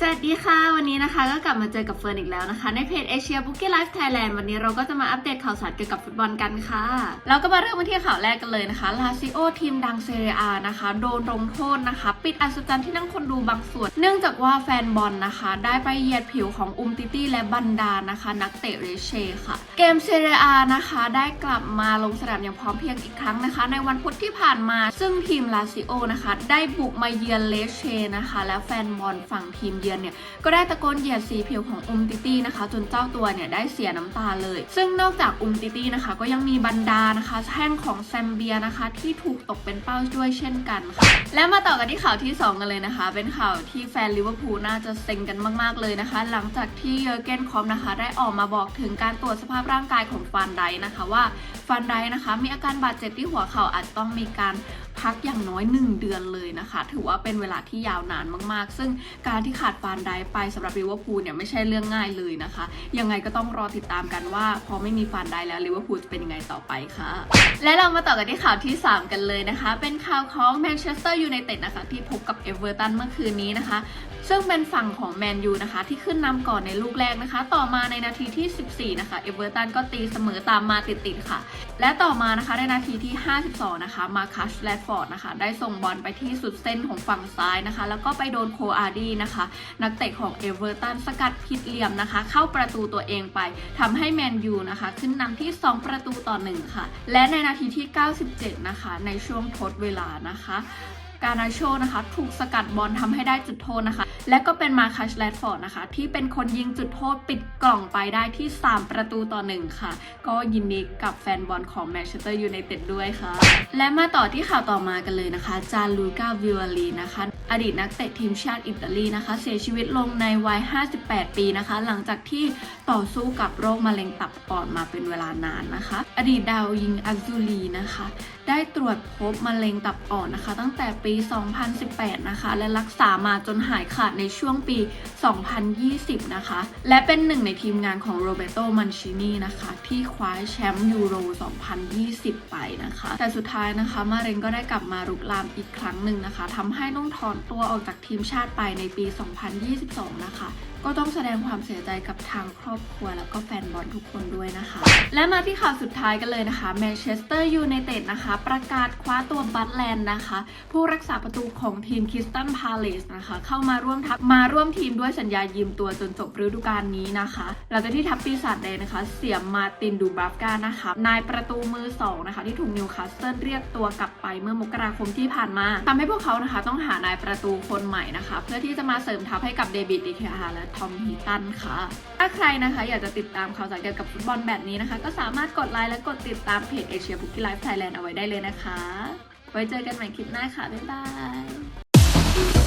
สวัสดีค่ะ วันนี้นะคะก็กลับมาเจอกับเฟิร์นอีกแล้วนะคะ ในเพจเอเชียบุกกี้ไลฟ์ไทยแลนด์วันนี้เราก็จะมาอัปเดตข่าวสารเกี่ยวกับฟุตบอลกันค่ะแล้วก็มาเริ่มกันที่ข่าวแรกกันเลยนะคะลาซิโอทีมดังเซเรียนะคะ โดนลงโทษนะคะ ปิดอัศจรรย์ที่นั่งคนดูบางส่วน เนื่องจากว่าแฟนบอลนะคะ ได้ไปเหยียดผิวของอุมติตี้และบันดานะคะ นักเตะเรเช่ค่ะ เกมเซเรียนะคะได้กลับมาลงสนามอย่างพร้อมเพรียงอีกครั้งนะคะ ในวันพุธที่ผ่านมา ซึ่งทีมลาซิโอนะคะ ได้บุกมาเยือนเลเช่นะคะ และแฟนบอลฝั่งทีมเยือนเนี่ยก็ได้ตะโกนเหยียดสีผิวของอุมติตี้นะคะ จนเจ้าตัวเนี่ยได้เสียน้ำตาเลย ซึ่งนอกจากอุมติตี้นะคะ ก็ยังมีบรรดานะคะแท่งของแซมเบียนะคะ ที่ถูกตกเป็นเป้าด้วยเช่นกันค่ะและมาต่อกันที่ข่าวที่ 2 กันเลยนะคะ เป็นข่าวที่แฟนลิเวอร์พูลน่าจะเซ็งกันมากๆเลยนะคะ หลังจากที่เยอร์เกนคอมนะคะ ได้ออกมาบอกถึงการตรวจสภาพร่างกายของฟานไดนะคะว่าฟานไดนะคะ มีอาการบาดเจ็บที่หัวเข่าอาจต้องมีการ พักอย่างน้อย 1 เดือนเลยนะคะ ถือว่าเป็นเวลาที่ยาวนานมากๆ ซึ่งการที่ขาดฟานได้ไปสำหรับลิเวอร์พูลเนี่ยไม่ใช่เรื่องง่ายเลยนะคะ ยังไงก็ต้องรอติดตามกันว่า พอไม่มีฟานได้แล้วลิเวอร์พูลจะเป็นยังไงต่อไปค่ะ และเรามาต่อกันที่ข่าวที่ 3 กันเลยนะคะ เป็นข่าวของแมนเชสเตอร์ยูไนเต็ดนะคะที่พบกับเอเวอร์ตันเมื่อคืนนี้นะคะซึ่งเป็นฝั่งของแมนยูนะคะ ที่ขึ้นนำก่อนในลูกแรกนะคะ ต่อมาในนาทีที่ 14 นะคะเอเวอร์ตันก็ตีเสมอตามมาติดๆค่ะ และต่อมานะคะในนาทีที่ 52 นะคะ มาคัชแลดฟอร์ดนะคะ ได้ส่งบอลไปที่สุดเส้นของฝั่งซ้ายนะคะ แล้วก็ไปโดนโคอาร์ดีนะคะ นักเตะของเอเวอร์ตันสกัดผิดเหลี่ยมนะคะ เข้าประตูตัวเองไปทำให้แมนยูนะคะ ขึ้นนำที่ 2 ประตูต่อ 1 ค่ะ และในนาทีที่ 97 นะคะ ในช่วงทดเวลานะคะ การนาโชนะคะ ถูกสกัดบอลทำให้ได้จุดโทษนะคะ และก็เป็นมาคัชแลดฟอร์ดนะคะ ที่เป็นคนยิงจุดโทษปิดกล่องไปได้ที่ 3 ประตูต่อ 1 ค่ะ ก็ยินดีกับแฟนบอลของแมนเชสเตอร์ยูไนเต็ดด้วยค่ะ และมาต่อที่ข่าวต่อมากันเลยนะคะ จานลูกาวิวาลีนะคะ อดีตนักเตะทีมชาติอิตาลีนะคะ เสียชีวิตลงในวัย 58 ปีนะคะ หลังจากที่ต่อสู้กับโรคมะเร็งตับอ่อนมาเป็นเวลานานนะคะ อดีตดาวยิงอัซซูลีนะคะ ได้ตรวจพบมะเร็งตับอ่อนนะคะ ตั้งแต่ปี 2018 นะคะ และรักษามาจนหายขาดในช่วงปี 2020 นะคะ และเป็นหนึ่งในทีมงานของโรเบโตมันชินีนะคะ ที่คว้าแชมป์ยูโร 2020 ไปนะคะ แต่สุดท้ายนะคะมะเร็งก็ได้กลับมารุกรามอีกครั้งหนึ่งนะคะทำให้ต้องถอนตัวออกจากทีมชาติไปในปี 2022 นะคะ ก็ต้องแสดงความเสียใจกับทางครอบครัว แล้วก็แฟนบอลทุกคนด้วยนะคะ และมาที่ข่าวสุดท้ายกันเลยนะคะแมนเชสเตอร์ยูไนเต็ดนะคะ ประกาศคว้าตัวบัตแลนด์นะคะ ผู้รักษาประตูของทีมคิสตันพาเลสนะคะ เข้ามาร่วมทัพมาร่วมทีมด้วยสัญญายืมตัวจนจบฤดูกาลนี้นะคะหลังจากที่ทัพปีศาจแดงนะคะ เสียมาร์ตินดูบราฟกานะคะนายประตูมือสองนะคะ ที่ถูกนิวคาสเซิลเรียกตัวกลับไปเมื่อมกราคมที่ผ่านมาทำให้พวกเขานะคะ ต้องหานายประตูคนใหม่นะคะ เพื่อที่จะมาเสริมทัพให้กับเดวิดดีเคฮาและทอมฮีตันค่ะ ถ้าใครนะคะอยากจะติดตามข่าวสารเกี่ยวกับฟุตบอลแบบนี้นะคะ ก็สามารถกดไลค์และกดติดตามเพจเอเชียบุกกี้ไลฟ์ไทยแลนด์เอาไว้ได้เลยนะคะ ไว้เจอกันใหม่คลิปหน้าค่ะ บ๊ายบาย